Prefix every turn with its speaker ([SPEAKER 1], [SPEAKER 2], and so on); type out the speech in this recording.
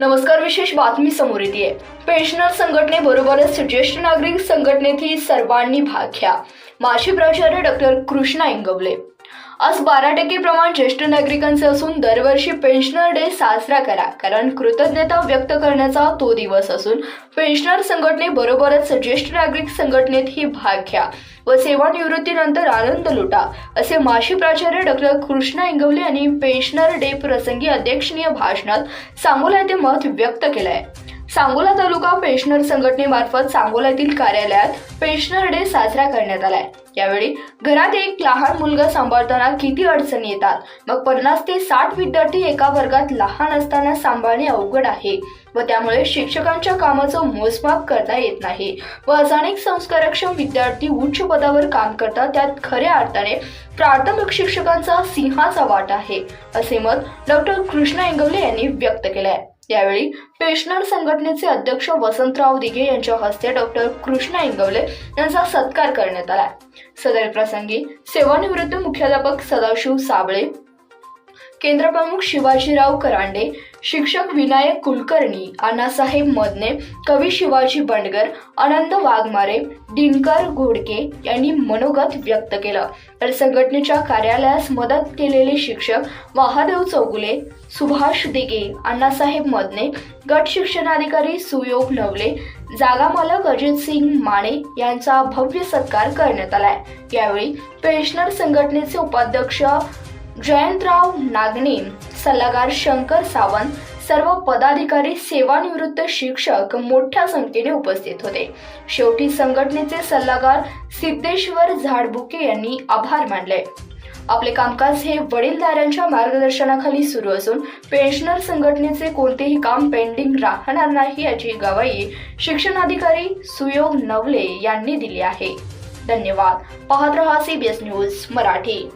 [SPEAKER 1] नमस्कार विशेष बातमी समोर येते पेन्शनर संघटनेबरोबरच ज्येष्ठ नागरिक संघटनेतही सर्वांनी भाग घ्या. माजी प्राचार्य डॉक्टर कृष्णा इंगवले आज बारा टक्के प्रमाण ज्येष्ठ नागरिकांचे असून दरवर्षी पेन्शनर डे साजरा करा. कारण कृतज्ञता व्यक्त करण्याचा तो दिवस असून पेन्शनर संघटनेबरोबरच ज्येष्ठ नागरिक संघटनेतही भाग घ्या व सेवानिवृत्तीनंतर आनंद लुटा असे माजी प्राचार्य डॉक्टर कृष्णा इंगवले यांनी पेन्शनर डे प्रसंगी अध्यक्षनीय भाषणात सांगोला येथे मत व्यक्त केलं आहे सांगोला तालुका पेन्शनर संघटनेमार्फत सांगोला कार्यालयात पेन्शनर डे साजरा करण्यात आलाय. यावेळी घरात एक लहान मुलगा सांभाळताना किती अडचणी येतात? मग पन्नास ते साठ विद्यार्थी एका वर्गात लहान असताना सांभाळणे अवघड आहे व त्यामुळे शिक्षकांच्या कामाचं मोजमाप करता येत नाही व अनेक संस्कारक्षम विद्यार्थी उच्च पदावर काम करतात. त्यात खऱ्या अर्थाने प्राथमिक शिक्षकांचा सिंहाचा वाटा आहे असे मत डॉक्टर कृष्णा इंगवले यांनी व्यक्त केलं आहे यावेळी पेशनर संघटनेचे अध्यक्ष वसंतराव दिघे यांच्या हस्ते डॉक्टर कृष्णा इंगवले यांचा सत्कार करण्यात आला. सदर प्रसंगी सेवानिवृत्त मुख्याध्यापक सदाशिव साबळे केंद्रप्रमुख शिवाजीराव करांडे शिक्षक विनायक कुलकर्णी अण्णासाहेब मदने कवी शिवाजी बंडगर आनंद वाघमारे दिनकर घोडके यांनी मनोगत व्यक्त केलं. तर संघटनेच्या कार्यालयास मदत केलेले शिक्षक महादेव चौगुले सुभाष दिगे अण्णासाहेब मदने गट शिक्षणाधिकारी सुयोग नवले जागा मालक अजित सिंग माने यांचा भव्य सत्कार करण्यात आलाय. यावेळी पेन्शनर संघटनेचे उपाध्यक्ष जयंतराव नागणे सल्लागार शंकर सावंत सर्व पदाधिकारी सेवानिवृत्त शिक्षक मोठ्या संख्येने उपस्थित होते. शेवटी संघटनेचे सल्लागार सिद्धेश्वर झाडबुके यांनी आभार मानले. आपले कामकाज हे वडीलधाऱ्यांच्या मार्गदर्शनाखाली सुरू असून पेन्शनर संघटनेचे कोणतेही काम पेंडिंग राहणार नाही याची गवाही शिक्षणाधिकारी सुयोग नवले यांनी दिली आहे. धन्यवाद. पाहत रहा सीबीएस न्यूज मराठी.